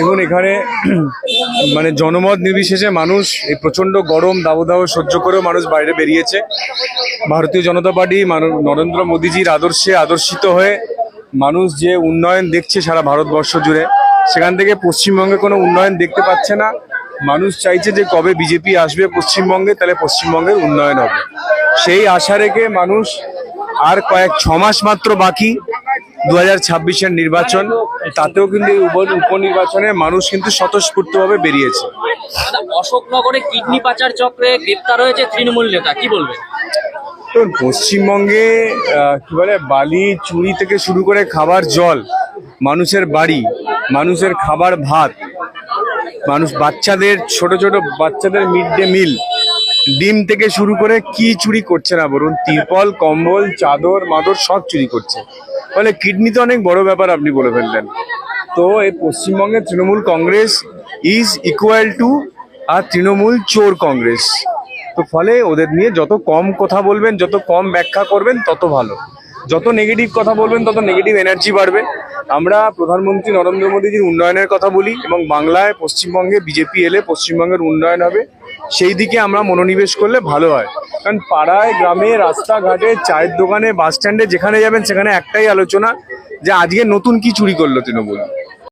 দেখুন, এখানে মানে জনমত নির্বিশেষে মানুষ এই প্রচণ্ড গরম, দাবদাহ সহ্য করেও মানুষ বাইরে বেরিয়েছে। ভারতীয় জনতা পার্টি নরেন্দ্র মোদীজির আদর্শে আদর্শিত হয়ে মানুষ যে উন্নয়ন দেখছে সারা ভারতবর্ষ জুড়ে, সেখান থেকে পশ্চিমবঙ্গে কোনো উন্নয়ন দেখতে পাচ্ছে না। মানুষ চাইছে যে কবে বিজেপি আসবে পশ্চিমবঙ্গে, তাহলে পশ্চিমবঙ্গের উন্নয়ন হবে। সেই আশা রেখে মানুষ আর কয়েক ছমাস মাত্র বাকি দু হাজার ছাব্বিশের নির্বাচন তাতেও কিন্তু এই উপ- উপনির্বাচনে মানুষ কিন্তু স্বতঃস্ফূর্তভাবে বেরিয়েছে। অশোকনগরে কিডনি পাচার চক্রে গ্রেপ্তার হয়েছে তৃণমূল নেতা কি বলবেন? তো পশ্চিমবঙ্গে কি বলে বালি চুরি থেকে শুরু করে খাবার জল মানুষের বাড়ি মানুষের খাবার ভাত মানুষ বাচ্চাদের ছোট ছোট বাচ্চাদের মিড ডে মিল ডিম থেকে শুরু করে কি চুরি করছে না বলুন তিরপল কম্বল চাদর মাদর সব চুরি করছে। ফলে কিডনি তো অনেক বড় ব্যাপার আপনি বলে ফেললেন। তো এই পশ্চিমবঙ্গের Trinamool Congress is equal to আর তৃণমূল চোর কংগ্রেস। তো ফলে ওদের নিয়ে যত কম কথা বলবেন, যত কম ব্যাখ্যা করবেন, তত ভালো। যত নেগেটিভ কথা বলবেন, তত নেগেটিভ এনার্জি বাড়বে। আমরা প্রধানমন্ত্রী নরেন্দ্র মোদীজির উন্নয়নের কথা বলি এবং বাংলায় পশ্চিমবঙ্গে বিজেপি এলে পশ্চিমবঙ্গের উন্নয়ন হবে। সেই দিকে আমরা মনোনিবেশ করলে ভালো হয়। কারণ পাড়ায়, গ্রামে, রাস্তাঘাটে, চায়ের দোকানে, বাস স্ট্যান্ডে যেখানে যাবেন সেখানে একটাই আলোচনা যে আজকে নতুন কি চুরি করল তৃণমূল।